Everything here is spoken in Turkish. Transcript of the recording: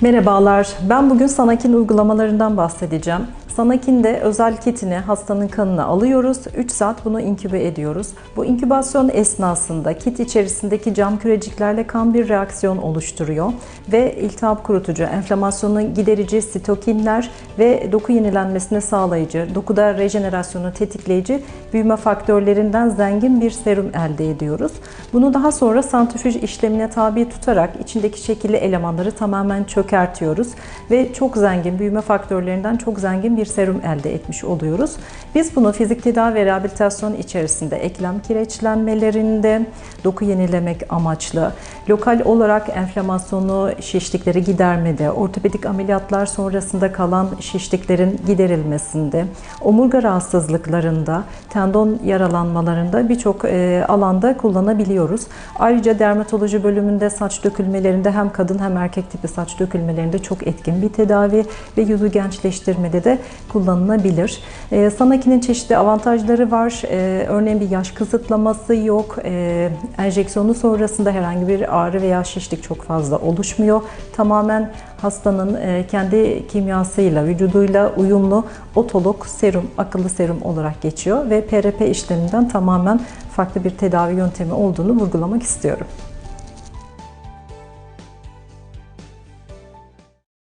Merhabalar, ben bugün Sanakin uygulamalarından bahsedeceğim. Sanakin'de özel kitini hastanın kanına alıyoruz. 3 saat bunu inkübe ediyoruz. Bu inkübasyon esnasında kit içerisindeki cam küreciklerle kan bir reaksiyon oluşturuyor ve iltihap kurutucu, enflamasyonu giderici sitokinler ve doku yenilenmesini sağlayıcı, dokuda rejenerasyonu tetikleyici büyüme faktörlerinden zengin bir serum elde ediyoruz. Bunu daha sonra santrifüj işlemine tabi tutarak içindeki şekilli elemanları tamamen çökertiyoruz ve çok zengin büyüme faktörlerinden çok zengin bir serum elde etmiş oluyoruz. Biz bunu fizik tedavi ve rehabilitasyon içerisinde eklem kireçlenmelerinde doku yenilemek amaçlı, lokal olarak enflamasyonu, şişlikleri gidermede, ortopedik ameliyatlar sonrasında kalan şişliklerin giderilmesinde, omurga rahatsızlıklarında, tendon yaralanmalarında birçok e, alanda kullanabiliyoruz. Ayrıca dermatoloji bölümünde saç dökülmelerinde hem kadın hem erkek tipi saç dökülmelerinde çok etkin bir tedavi ve yüzü gençleştirmede de kullanılabilir. E, Sanaki'nin çeşitli avantajları var. E, örneğin bir yaş kısıtlaması yok. E, enjeksiyonu sonrasında herhangi bir ağrı veya şişlik çok fazla oluşmuyor. Tamamen hastanın e, kendi kimyasıyla, vücuduyla uyumlu otolog serum, akıllı serum olarak geçiyor ve PRP işleminden tamamen farklı bir tedavi yöntemi olduğunu vurgulamak istiyorum.